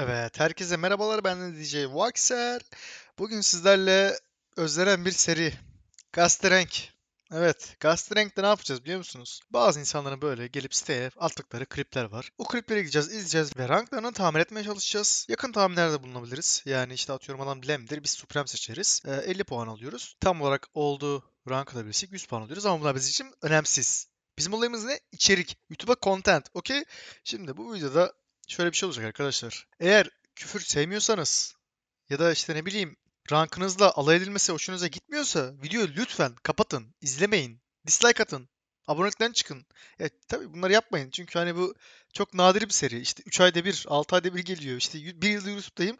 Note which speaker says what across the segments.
Speaker 1: Evet, herkese merhabalar. Ben de DJ Waxer. Bugün sizlerle özlenen bir seri. Gasterenk. Evet, Gasterenk'te ne yapacağız biliyor musunuz? Bazı insanların böyle gelip siteye attıkları klipler var. O klipleri gideceğiz, izleyeceğiz ve ranklarını tahmin etmeye çalışacağız. Yakın tahminlerde bulunabiliriz. Yani işte atıyorum adam Lem'dir, biz Supreme seçeriz. Ee, 50 puan alıyoruz. Tam olarak olduğu rank alabilirsek 100 puan alıyoruz ama bunlar bizim için önemsiz. Bizim olayımız ne? İçerik. YouTube'a content. Okey? Şimdi bu videoda şöyle bir şey olacak arkadaşlar. Eğer küfür sevmiyorsanız ya da işte ne bileyim rankınızla alay edilmesi hoşunuza gitmiyorsa videoyu lütfen kapatın, izlemeyin, dislike atın, abonelikten çıkın. Ya tabii bunları yapmayın çünkü hani bu çok nadir bir seri. İşte 3 ayda bir, 6 ayda bir geliyor. İşte y- bir yıldır YouTube'dayım.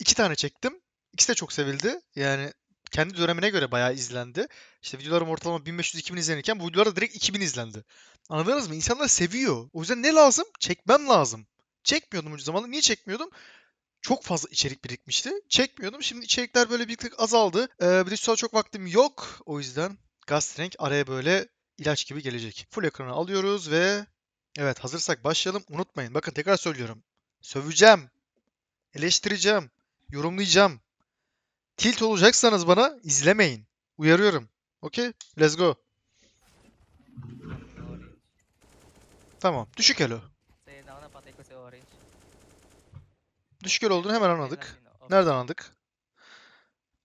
Speaker 1: 2 tane çektim. İkisi de çok sevildi. Yani kendi dönemine göre bayağı izlendi. İşte videolarım ortalama 1500-2000 izlenirken bu videolar da direkt 2000 izlendi. Anladınız mı? İnsanlar seviyor. O yüzden ne lazım? Çekmem lazım. Çekmiyordum önce zamanında. Niye çekmiyordum? Çok fazla içerik birikmişti. Çekmiyordum. Şimdi içerikler böyle bir tık azaldı. Ee, bir de şu an çok vaktim yok. O yüzden Gastrenk araya böyle ilaç gibi gelecek. Full ekranı alıyoruz ve evet hazırsak başlayalım. Unutmayın. Bakın tekrar söylüyorum. Söveceğim. Eleştireceğim. Yorumlayacağım. Tilt olacaksanız bana izlemeyin. Uyarıyorum. Okey? Let's go. Tamam. Düşük elo. Elo olduğunu hemen anladık. Nereden anladık?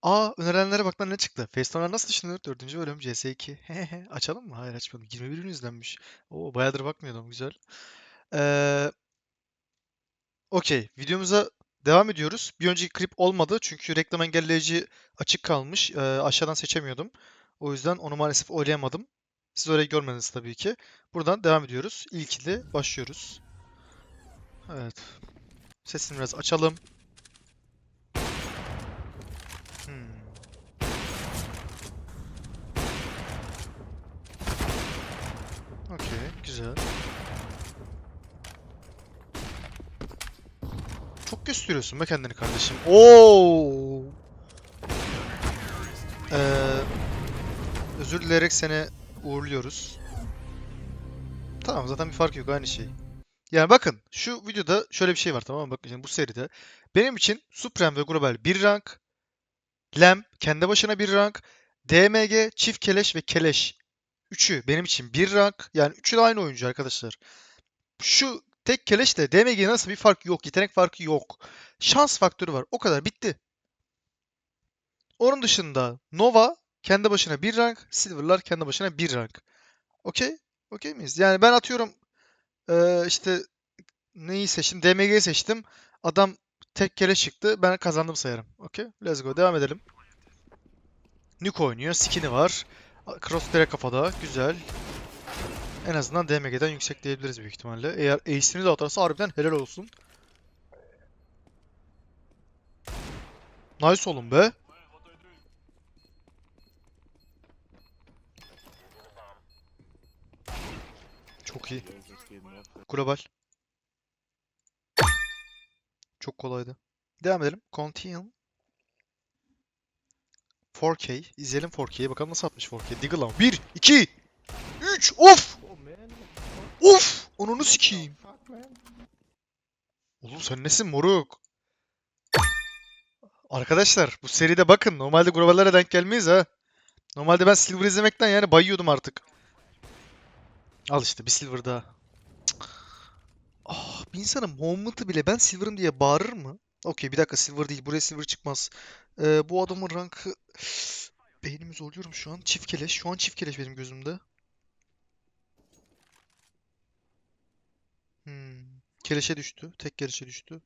Speaker 1: Aa önerilenlere bak lan ne çıktı? Facestone'lar nasıl düşünülür? 4. bölüm CS2. Hehe, Açalım mı? Hayır açmadım. 21 bin izlenmiş. Oo bayağıdır bakmıyordum. Güzel. Ee, Okey. Videomuza devam ediyoruz. Bir önceki klip olmadı. Çünkü reklam engelleyici açık kalmış. Ee, aşağıdan seçemiyordum. O yüzden onu maalesef oynayamadım. Siz orayı görmediniz tabii ki. Buradan devam ediyoruz. İlkili başlıyoruz. Evet. Sesini biraz açalım. Hmm. Okey, güzel. Çok gösteriyorsun be kendini kardeşim. Oo. Ee, özür dileyerek seni uğurluyoruz. Tamam zaten bir fark yok aynı şey. Yani bakın şu videoda şöyle bir şey var tamam mı? Bakın şimdi bu seride benim için Supreme ve Global bir rank, Lem kendi başına bir rank, DMG, Çift Keleş ve Keleş. Üçü benim için bir rank. Yani üçü de aynı oyuncu arkadaşlar. Şu tek Keleş'le DMG'ye nasıl bir fark yok. Yetenek farkı yok. Şans faktörü var. O kadar bitti. Onun dışında Nova kendi başına bir rank. Silver'lar kendi başına bir rank. Okey? Okey miyiz? Yani ben atıyorum eee, işte neyi seçtim? DMG'yi seçtim. Adam tek keleş çıktı. Ben kazandım sayarım. Okey? Let's go. Devam edelim. Nuke oynuyor. Skin'i var. Cross direkt kafada. Güzel. En azından DMG'den yüksek diyebiliriz büyük ihtimalle. Eğer ace'ini de atarsa harbiden helal olsun. Nice oğlum be. Çok iyi. Global. Çok kolaydı. Devam edelim. Continue. 4K. İzleyelim 4K'yi. Bakalım nasıl atmış 4K. Diggle lan. 1, 2, 3. Of! Of! Onunu sikeyim. Oğlum sen nesin moruk? Arkadaşlar bu seride bakın. Normalde globallere denk gelmeyiz ha. Normalde ben Silver izlemekten yani bayıyordum artık. Al işte bir Silver daha. Cık. Bir insanın movement'ı bile ben Silver'ım diye bağırır mı? Okey bir dakika Silver değil. Buraya Silver çıkmaz. Ee, bu adamın rankı... Beynimi zorluyorum şu an. Çift keleş. Şu an çift keleş benim gözümde. Hmm. Keleşe düştü. Tek keleşe düştü.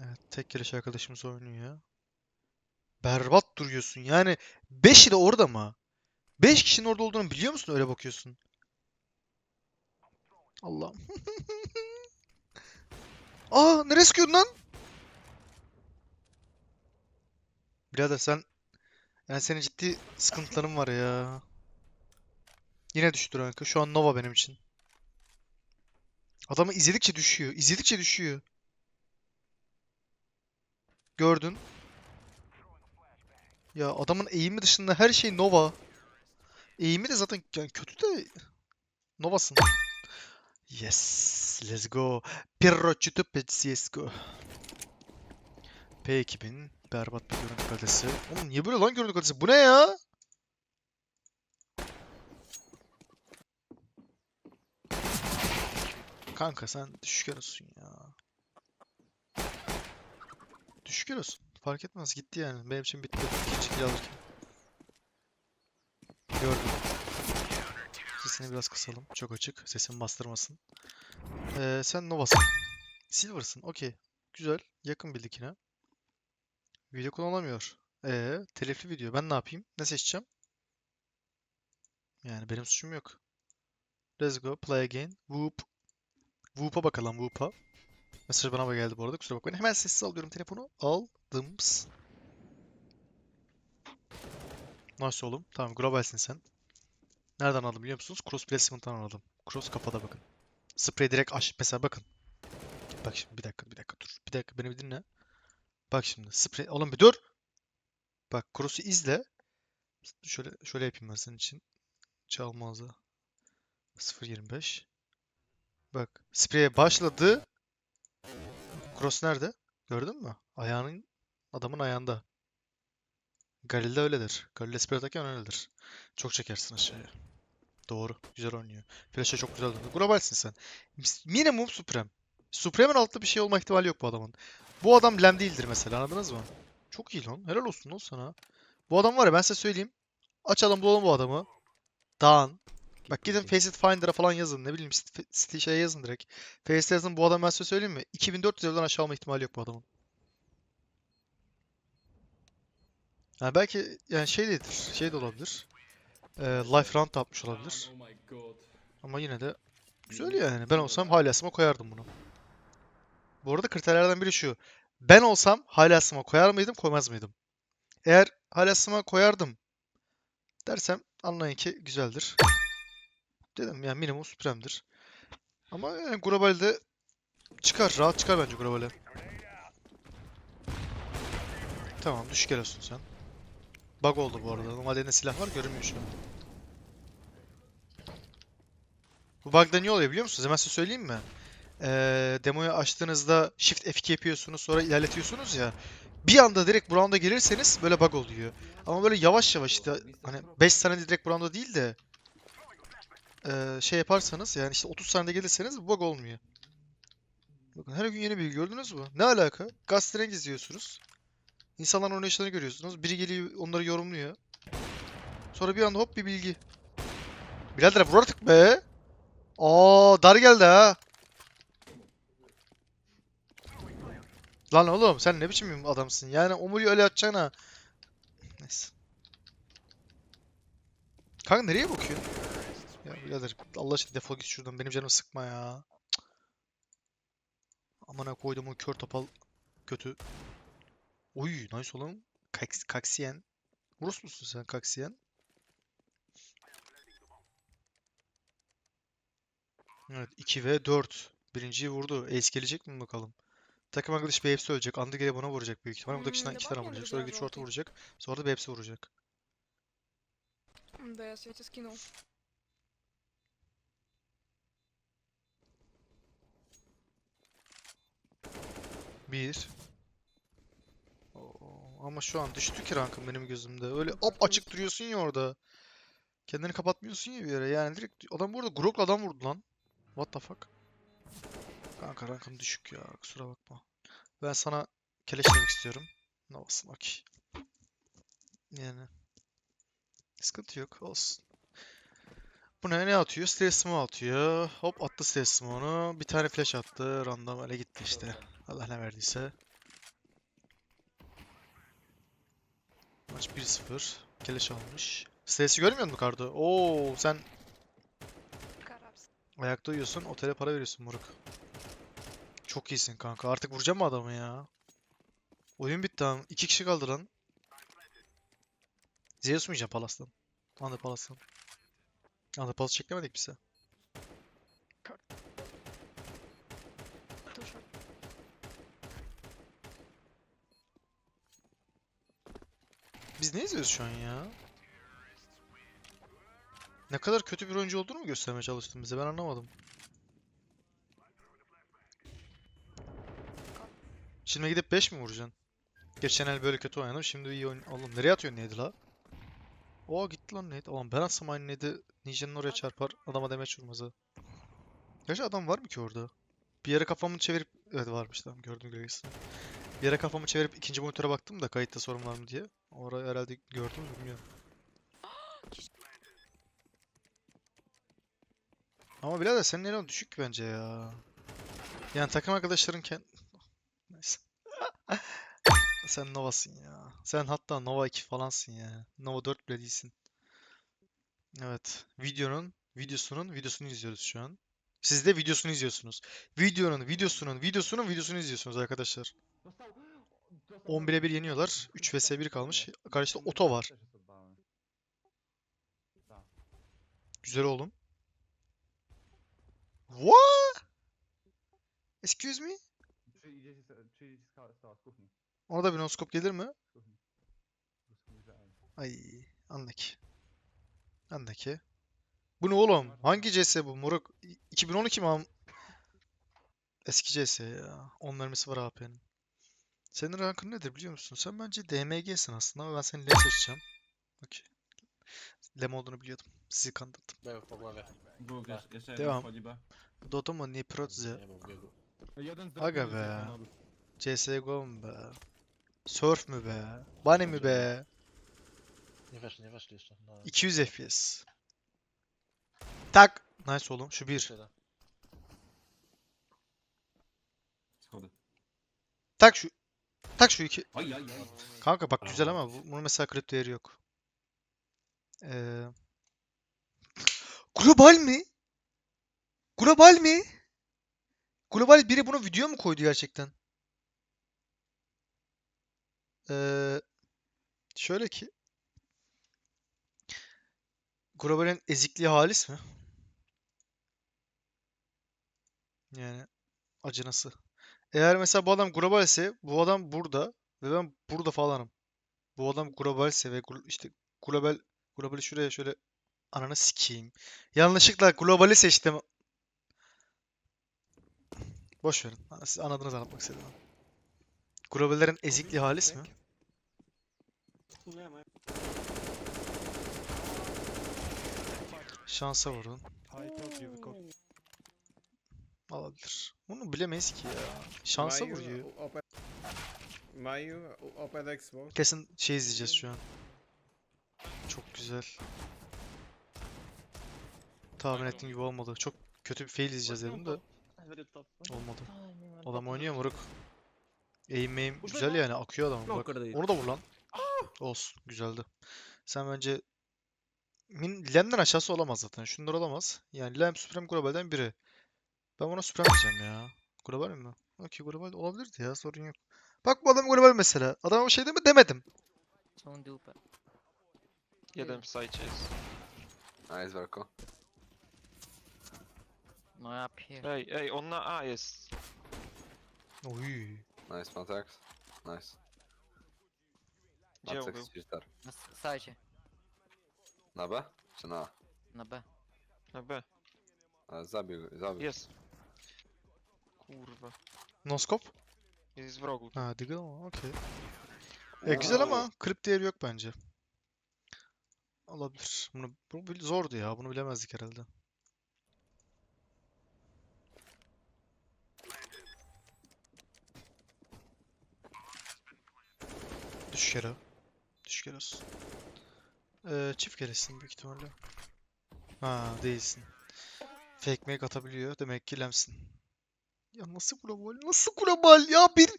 Speaker 1: Evet, tek keleş arkadaşımız oynuyor. Berbat duruyorsun. Yani 5'i de orada mı? 5 kişinin orada olduğunu biliyor musun? Öyle bakıyorsun. Allah'ım. Aa, nereye sıkıyordun lan? Birader sen yani senin ciddi sıkıntıların var ya. Yine düştü rankı. Şu an Nova benim için. Adamı izledikçe düşüyor. İzledikçe düşüyor. Gördün. Ya adamın eğimi dışında her şey Nova. Eğimi de zaten yani kötü de Nova'sın. Yes, let's go. Pirro çütüp CSGO. P2000 berbat bir görüntü kalitesi. Oğlum niye böyle lan görüntü kalitesi? Bu ne ya? Kanka sen düşük olsun ya. Düşük olsun. Fark etmez gitti yani. Benim için bitti. İkinci kill alırken. Gördüm. Sesini biraz kısalım. Çok açık. Sesimi bastırmasın. Ee, sen Nova'sın. Silver'sın. Okey. Güzel. Yakın bildik yine. Video kullanamıyor. Ee, telifli video. Ben ne yapayım? Ne seçeceğim? Yani benim suçum yok. Let's go. Play again. Whoop. Whoop'a bakalım. Whoop'a. Mesaj bana geldi bu arada. Kusura bakmayın. Hemen sessiz alıyorum telefonu. Aldım. Nice oğlum. Tamam. Globalsin sen. Nereden aldım biliyor musunuz? Cross Placement'tan aldım. Cross kafada bakın. Sprey direkt aç. Mesela bakın. Bak şimdi bir dakika bir dakika dur. Bir dakika beni bir dinle. Bak şimdi sprey. Oğlum bir dur. Bak cross'u izle. Şöyle şöyle yapayım ben senin için. Çalmazı. 0.25. Bak spreye başladı. Cross nerede? Gördün mü? Ayağının adamın ayağında. Galil'de öyledir. Galil'de sprey öyledir. Çok çekersin aşağıya. Doğru. Güzel oynuyor. Flash'a çok güzel döndü. Globalsin sen. Minimum Supreme. Supreme'in altında bir şey olma ihtimali yok bu adamın. Bu adam Lem değildir mesela anladınız mı? Çok iyi lan. Helal olsun lan sana. Bu adam var ya ben size söyleyeyim. Açalım bulalım bu adamı. Dağın. Bak gidin Faceit Finder'a falan yazın. Ne bileyim St- şeye yazın direkt. Faceit'e yazın bu adam ben size söyleyeyim mi? 2400 evden aşağı alma ihtimali yok bu adamın. Yani belki yani şey değildir. Şey de olabilir. Ee, life round atmış olabilir. Ama yine de güzel yani. Ben olsam halasıma koyardım bunu. Bu arada kriterlerden biri şu. Ben olsam halasıma koyar mıydım, koymaz mıydım? Eğer halasıma koyardım dersem anlayın ki güzeldir. Dedim yani minimum supremdir. Ama yani globalde çıkar, rahat çıkar bence globale. Tamam, düşük el olsun sen. Bug oldu bu arada. Normalde elinde silah var, görünmüyor şu an. Bu bug'da niye oluyor biliyor musunuz? Hemen size söyleyeyim mi? Ee, demoyu açtığınızda Shift F2 yapıyorsunuz sonra ilerletiyorsunuz ya. Bir anda direkt bu round'a gelirseniz böyle bug oluyor. Ama böyle yavaş yavaş işte hani 5 saniyede direkt bu round'a değil de ee, şey yaparsanız yani işte 30 saniyede gelirseniz bu bug olmuyor. Bakın her gün yeni bilgi gördünüz mü? Ne alaka? Gazete izliyorsunuz. İnsanların oynayışlarını görüyorsunuz. Biri geliyor onları yorumluyor. Sonra bir anda hop bir bilgi. Birader vur artık be. Aa dar geldi ha. Lan oğlum sen ne biçim bir adamsın? Yani omuryu öyle atacağına. Neyse. Kanka nereye bakıyorsun? Ya birader Allah aşkına defol git şuradan. Benim canımı sıkma ya. Cık. Amına koydum o kör topal kötü. Oy nice oğlum. Kaks Kaksiyen. Rus musun sen Kaksiyen? Evet 2 ve 4. Birinciyi vurdu. Ace gelecek mi bakalım? Takım arkadaşı bir hepsi ölecek. Andı gele bana vuracak büyük ihtimalle. Burada
Speaker 2: Hmm,
Speaker 1: kişiden iki tane
Speaker 2: добавь мне
Speaker 1: vuracak. Sonra
Speaker 2: тогда
Speaker 1: gidip short'a
Speaker 2: желтый.
Speaker 1: vuracak. Sonra da bir hepsi vuracak.
Speaker 2: Да, я Свете скинул.
Speaker 1: Bir. Oo, ama şu an düştü ki rankım benim gözümde. Öyle ap açık duruyorsun ya orada. Kendini kapatmıyorsun ya bir yere. Yani direkt adam burada Grok'la adam vurdu lan. What the fuck? Kanka rankım düşük ya kusura bakma. Ben sana keleş demek istiyorum. Ne olsun okey. Yani. Sıkıntı yok olsun. Bu ne ne atıyor? Stelsimo atıyor. Hop attı Stelsimo'nu. Bir tane flash attı. Random öyle gitti işte. Allah ne verdiyse. Maç 1-0. Keleş almış. Stelsi görmüyor musun Kardo? Oo sen Ayakta uyuyorsun, otele para veriyorsun moruk. Çok iyisin kanka. Artık vuracağım mı adamı ya? Oyun bitti lan. İki kişi kaldı lan. Zeus mu yiyeceğim Palas'tan? Underpalas'tan. Underpalas çeklemedik bize. Biz ne izliyoruz şu an ya? Ne kadar kötü bir oyuncu olduğunu mu göstermeye çalıştın bize? Ben anlamadım. Şimdi gidip 5 mi vuracaksın? Geçen el böyle kötü oynadım. Şimdi iyi oyun... Oğlum nereye atıyorsun neydi la? Oo gitti lan neydi? Oğlum ben atsam aynı neydi? Ninja'nın oraya çarpar. Adama demeç vurmazı. Gerçi adam var mı ki orada? Bir yere kafamı çevirip... Evet varmış tamam gördüm gölgesini. Bir yere kafamı çevirip ikinci monitöre baktım da kayıtta sorun var mı diye. Orayı herhalde gördüm bilmiyorum. Ama birader senin elon düşük bence ya. Yani takım arkadaşların kend... Neyse. Sen Nova'sın ya. Sen hatta Nova 2 falansın ya. Nova 4 bile değilsin. Evet. Videonun videosunun videosunu izliyoruz şu an. Siz de videosunu izliyorsunuz. Videonun videosunun videosunun videosunu izliyorsunuz arkadaşlar. 11'e 1 yeniyorlar. 3 vs 1 kalmış. Karşıda Oto var. Güzel oğlum. What? Excuse me?
Speaker 3: Z, z kuchni?
Speaker 1: Ona da bir noskop gelir mi? Ay, andaki. Andaki. Bu ne oğlum? Hangi CS bu? Moruk 2012 mi? Eski CS ya. 10 mermisi var AP'nin. Senin rankın nedir biliyor musun? Sen bence DMG'sin aslında ama ben seni Lem seçeceğim. Okey. Lem olduğunu biliyordum. Sizi kandırdım.
Speaker 4: Był po głowie.
Speaker 3: Dwóch, jeszcze, jeszcze
Speaker 1: Ty mam.
Speaker 3: jeden wchodzi B.
Speaker 1: Dodo mu nie Prodze?
Speaker 4: Nie był w biegu.
Speaker 3: Jeden z
Speaker 1: Aga be. CSGO mu be? Surf mü be? Bunny mi be?
Speaker 4: Nie weszli, nie weszli jeszcze. No,
Speaker 1: 200 FPS. Tak. Nice oğlum. Şu bir.
Speaker 3: Schody.
Speaker 1: Tak şu. Tak şu iki.
Speaker 3: Oj, oj, oj.
Speaker 1: Kanka bak güzel ama bu- bunun mesela kripto değeri yok. Ee... Global mi? Global mi? Global biri bunu video mu koydu gerçekten? Ee... Şöyle ki Global'in ezikliği halis mi? Yani acınası. Eğer mesela bu adam global ise bu adam burada ve ben burada falanım. Bu adam globalse ve glo- işte global globali şuraya şöyle ananı sikeyim. Yanlışlıkla globali seçtim. Boş verin. Siz anladınız anlatmak istedim. Globallerin ezikliği halis mi? Şansa vurun. Olabilir. Bunu bilemeyiz ki ya. Şansa vuruyor. Kesin şey izleyeceğiz şu an. Çok güzel. Tahmin ettiğim gibi olmadı. Çok kötü bir fail izleyeceğiz dedim de olmadı. Adam oynuyor moruk. Aim aim güzel yani akıyor adamın bak. Onu da vur lan. Olsun güzeldi. Sen bence Min Lem'den aşağısı olamaz zaten. Şunlar olamaz. Yani Lem Supreme Global'den biri. Ben buna Supreme diyeceğim ya. Global mi? Okey global olabilirdi ya sorun yok. Bak bu adam global mesela. Adama bir şey deme demedim.
Speaker 5: Są dupę.
Speaker 6: Jeden w sajcie jest.
Speaker 7: Nice, Werko.
Speaker 5: No ja pier...
Speaker 6: Ej, ej, on na A jest.
Speaker 1: Oy.
Speaker 7: Nice, Matex. Nice.
Speaker 6: Gdzie on był?
Speaker 7: Matex cheater.
Speaker 5: Na s- sajcie.
Speaker 7: Na B? Czy na A?
Speaker 5: Na B.
Speaker 6: Na B.
Speaker 7: Ale zabił, zabił.
Speaker 6: Jest. Kurwa.
Speaker 1: Noskop?
Speaker 6: Jest w rogu.
Speaker 1: Ha Deagle ama okey. E, güzel ama krip değeri yok bence. Olabilir. Bunu, bu bil- zordu ya. Bunu bilemezdik herhalde. Düşük kere. Düşük kere. Ee, çift keresin büyük ihtimalle. Ha değilsin. Fake make atabiliyor. Demek ki lemsin. Ya nasıl global? Nasıl global ya? Bir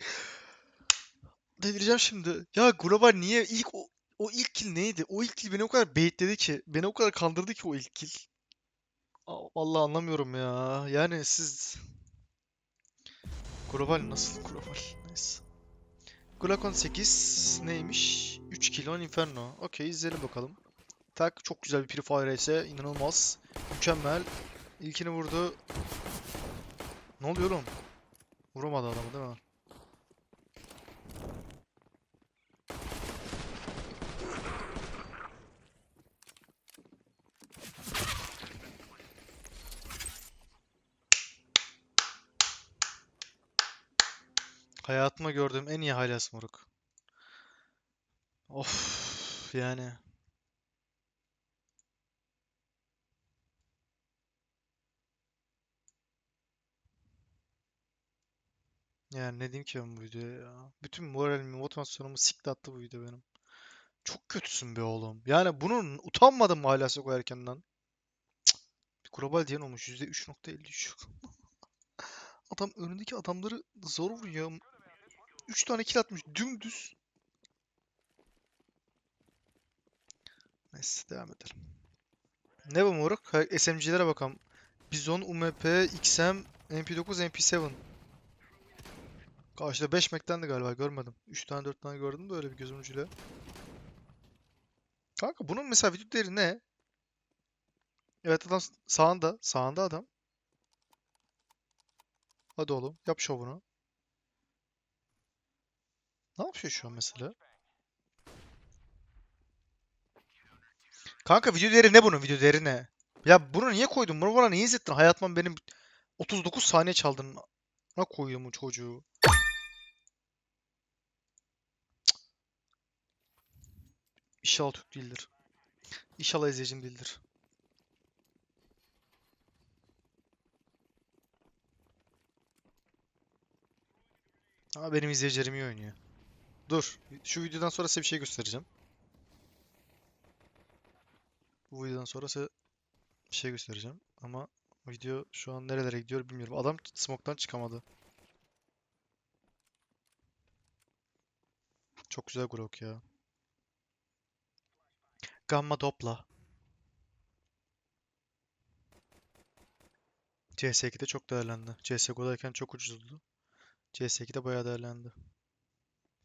Speaker 1: Delireceğim şimdi. Ya global niye ilk o, o ilk kill neydi? O ilk kill beni o kadar baitledi ki, beni o kadar kandırdı ki o ilk kill. Vallahi anlamıyorum ya. Yani siz global nasıl global? Neyse. Glakon 8 neymiş? 3 kill on Inferno. Okey izleyelim bakalım. Tak çok güzel bir Purifier ise inanılmaz. Mükemmel. İlkini vurdu. Ne oluyor oğlum? Vuramadı adamı değil mi? Hayatımda gördüğüm en iyi halyas moruk. Of yani. Yani ne diyeyim ki ben bu videoya ya. Bütün moralimi, motivasyonumu sikti attı bu video benim. Çok kötüsün be oğlum. Yani bunun utanmadın mı hala o erkenden? Cık. Bir global diyen olmuş. %3.53. Adam önündeki adamları zor vuruyor. 3 tane kill atmış dümdüz. Neyse devam edelim. Ne bu moruk? SMG'lere bakalım. Bizon, UMP, XM, MP9, MP7. Karşıda 5 Mac'tendi galiba görmedim. 3 tane 4 tane gördüm de öyle bir gözümün ucuyla. Kanka bunun mesela vücut değeri ne? Evet adam sağında. Sağında adam. Hadi oğlum yap şovunu. Ne yapıyor şu an mesela? Kanka video değeri ne bunun video değeri ne? Ya bunu niye koydun? Bunu bana niye izlettin? Hayatımdan benim 39 saniye çaldın. Ne koyuyor bu çocuğu? İnşallah Türk değildir. İnşallah izleyicim değildir. Ama benim izleyicilerim iyi oynuyor. Dur. Şu videodan sonra size bir şey göstereceğim. Bu videodan sonra size bir şey göstereceğim. Ama video şu an nerelere gidiyor bilmiyorum. Adam smoke'tan çıkamadı. Çok güzel grok ya. Gamma Doppler. CS2'de çok değerlendi. CSGO'dayken çok ucuzdu. CS2'de bayağı değerlendi.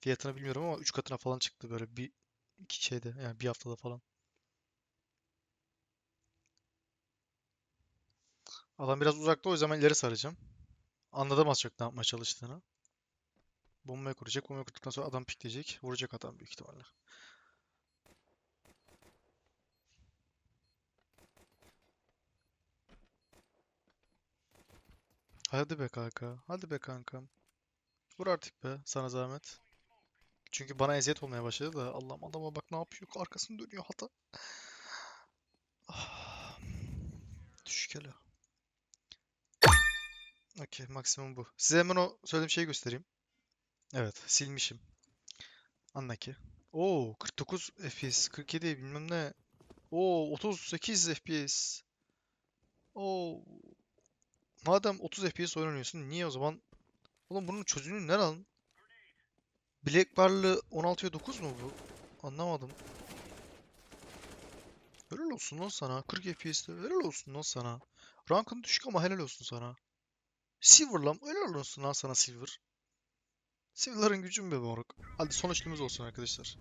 Speaker 1: Fiyatını bilmiyorum ama 3 katına falan çıktı böyle bir iki şeyde yani bir haftada falan. Adam biraz uzakta o yüzden ben ileri saracağım. Anladım az çok ne yapmaya çalıştığını. Bombayı kuracak. Bombayı kurduktan sonra adam pikleyecek. Vuracak adam büyük ihtimalle. Hadi be kanka. Hadi be kankam. Vur artık be sana zahmet. Çünkü bana eziyet olmaya başladı da Allah'ım adama bak ne yapıyor. Arkasını dönüyor hata. Ah. Düşük hele. Okey maksimum bu. Size hemen o söylediğim şeyi göstereyim. Evet silmişim. Anla ki. Oo 49 FPS 47 bilmem ne. Oo 38 FPS. Oo. Madem 30 FPS oynuyorsun niye o zaman? Oğlum bunun çözünürlüğü ne lan? Black Bar'lı 16'ya 9 mu bu? Anlamadım. Helal olsun lan sana. 40 FPS'te helal olsun lan sana. Rankın düşük ama helal olsun sana. Silver lan helal olsun lan sana Silver. Silver'ın gücü mü be moruk? Hadi son üçlümüz olsun arkadaşlar.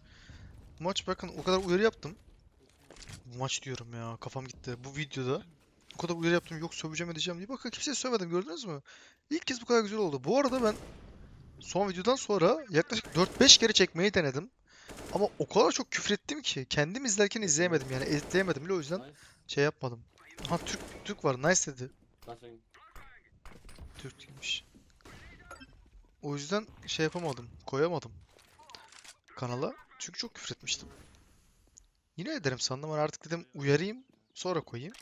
Speaker 1: Bu maç bakın o kadar uyarı yaptım. Bu maç diyorum ya kafam gitti. Bu videoda o kadar uyarı yaptım yok söveceğim edeceğim diye. Bakın kimseye sövmedim gördünüz mü? İlk kez bu kadar güzel oldu. Bu arada ben son videodan sonra yaklaşık 4-5 kere çekmeyi denedim. Ama o kadar çok küfrettim ki kendim izlerken izleyemedim yani editleyemedim bile o yüzden şey yapmadım. Ha Türk Türk var nice dedi. Türk değilmiş. O yüzden şey yapamadım, koyamadım kanala. Çünkü çok küfretmiştim. Yine ederim sandım ama artık dedim uyarayım, sonra koyayım.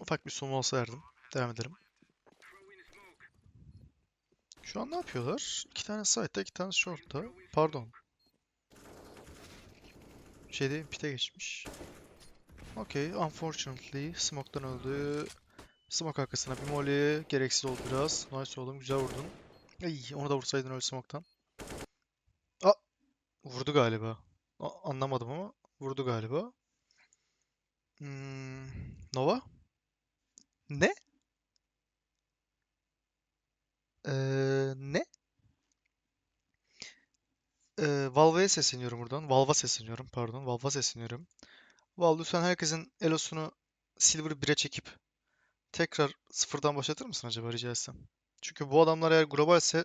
Speaker 1: Ufak bir son olsa verdim. Devam edelim. Şu an ne yapıyorlar? İki tane side'da, iki tane short'ta. Pardon. Şeyde pite geçmiş. Okay, unfortunately smoke'tan öldü. Smoke arkasına bir molly. Gereksiz oldu biraz. Nice oğlum, güzel vurdun. Ey, onu da vursaydın öyle smoke'tan. Aa, vurdu galiba. A- anlamadım ama vurdu galiba. Hmm, Nova? Ne? Ee, ne? Ee, Valve'ye sesleniyorum buradan. Valve'a sesleniyorum pardon. Valve'a sesleniyorum. Valve lütfen herkesin Elos'unu Silver 1'e çekip tekrar sıfırdan başlatır mısın acaba rica etsem? Çünkü bu adamlar eğer globalse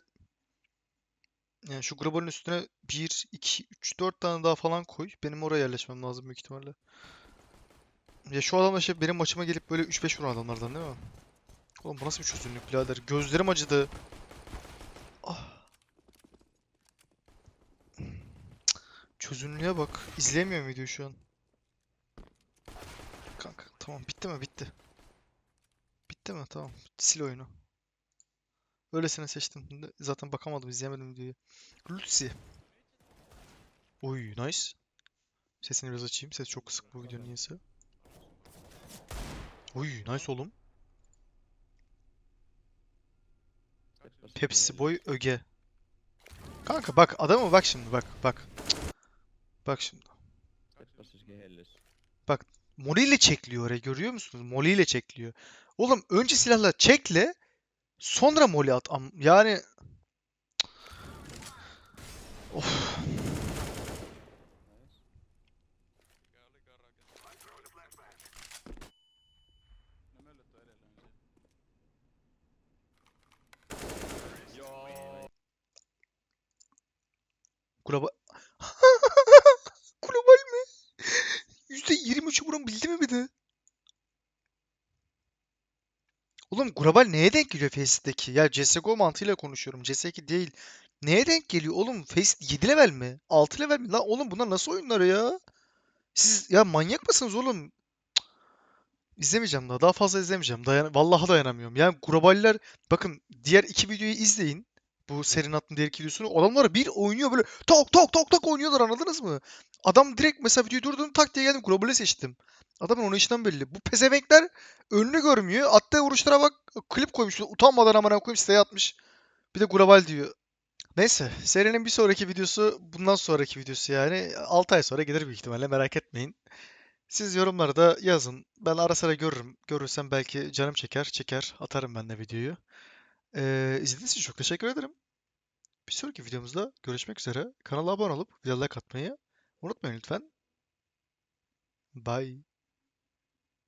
Speaker 1: yani şu globalin üstüne 1, 2, 3, 4 tane daha falan koy. Benim oraya yerleşmem lazım büyük ihtimalle. Ya şu adamlar şey benim maçıma gelip böyle 3-5 vuran adamlardan değil mi? Oğlum bu nasıl bir çözünürlük birader? Gözlerim acıdı. Ah. Çözünürlüğe bak. İzleyemiyorum videoyu şu an. Kanka tamam bitti mi? Bitti. Bitti mi? Tamam. Sil oyunu. Öylesine seçtim. Zaten bakamadım, izleyemedim videoyu. Lucy. Oy, nice. Sesini biraz açayım. Ses çok kısık bu videonun niyeyse. Oy, nice oğlum. Pepsi Boy Öge. Kanka bak adamı bak şimdi bak bak. Bak şimdi. Bak Molly ile çekliyor oraya görüyor musunuz? Molly ile çekliyor. Oğlum önce silahla çekle sonra Molly at. Yani Of. Global Global mi? %23'ü vuran bildi mi bir de? Global neye denk geliyor Face'deki? Ya CSGO mantığıyla konuşuyorum. CS2 değil. Neye denk geliyor oğlum? Face 7 level mi? 6 level mi? Lan oğlum bunlar nasıl oyunlar ya? Siz ya manyak mısınız oğlum? Cık. İzlemeyeceğim daha. Daha fazla izlemeyeceğim. Dayan Vallahi dayanamıyorum. Yani globaller bakın diğer iki videoyu izleyin. Bu serinin attığım diğer iki videosunu. Adamlar bir oynuyor böyle tok tok tok tok oynuyorlar anladınız mı? Adam direkt mesela videoyu durdurdum tak diye geldim globale seçtim. Adamın oynayışından belli. Bu pezevenkler önünü görmüyor. Attığı vuruşlara bak. Klip koymuş. Utanmadan amına koyayım siteye atmış. Bir de global diyor. Neyse. Serinin bir sonraki videosu bundan sonraki videosu yani. 6 ay sonra gelir büyük ihtimalle merak etmeyin. Siz yorumlarda yazın. Ben ara sıra görürüm. Görürsem belki canım çeker. Çeker. Atarım ben de videoyu. Ee, izlediğiniz için çok teşekkür ederim. Bir sonraki videomuzda görüşmek üzere. Kanala abone olup videoya like atmayı unutmayın lütfen. Bye.